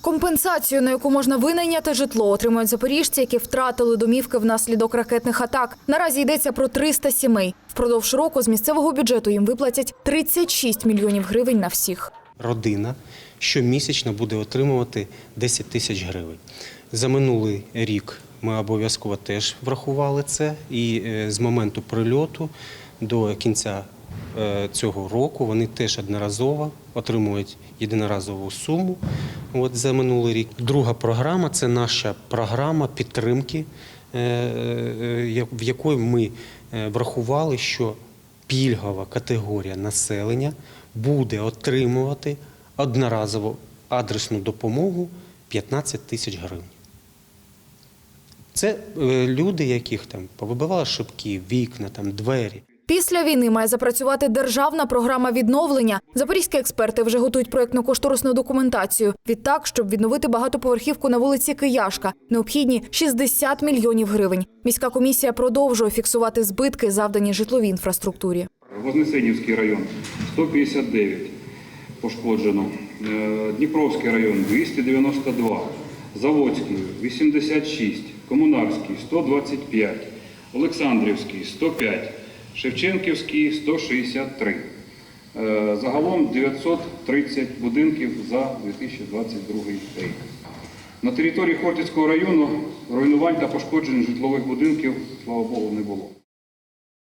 Компенсацію, на яку можна винайняти житло, отримують запоріжці, які втратили домівки внаслідок ракетних атак. Наразі йдеться про 300 сімей. Впродовж року з місцевого бюджету їм виплатять 36 мільйонів гривень на всіх. родина щомісячно буде отримувати 10 тисяч гривень. За минулий рік ми обов'язково теж врахували це, і е, з моменту прильоту до кінця е, цього року вони теж одноразово отримують єдиноразову суму от, за минулий рік. Друга програма це наша програма підтримки, е, е, в якої ми е, врахували, що пільгова категорія населення буде отримувати одноразову адресну допомогу 15 тисяч гривень. Це е, люди, яких там повибивали шибки, вікна, там, двері. Після війни має запрацювати державна програма відновлення. Запорізькі експерти вже готують проєктно-кошторисну документацію. Відтак, щоб відновити багатоповерхівку на вулиці Кияшка, необхідні 60 мільйонів гривень. Міська комісія продовжує фіксувати збитки, завдані житловій інфраструктурі. Вознесенівський район 159 пошкоджено, Е, Дніпровський район 292, Заводський 86, Комунарський 125, Олександрівський 105, Шевченківський 163. Е, Загалом 930 будинків за 2022 рік. На території Хортицького району руйнувань та пошкоджень житлових будинків, слава Богу, не було.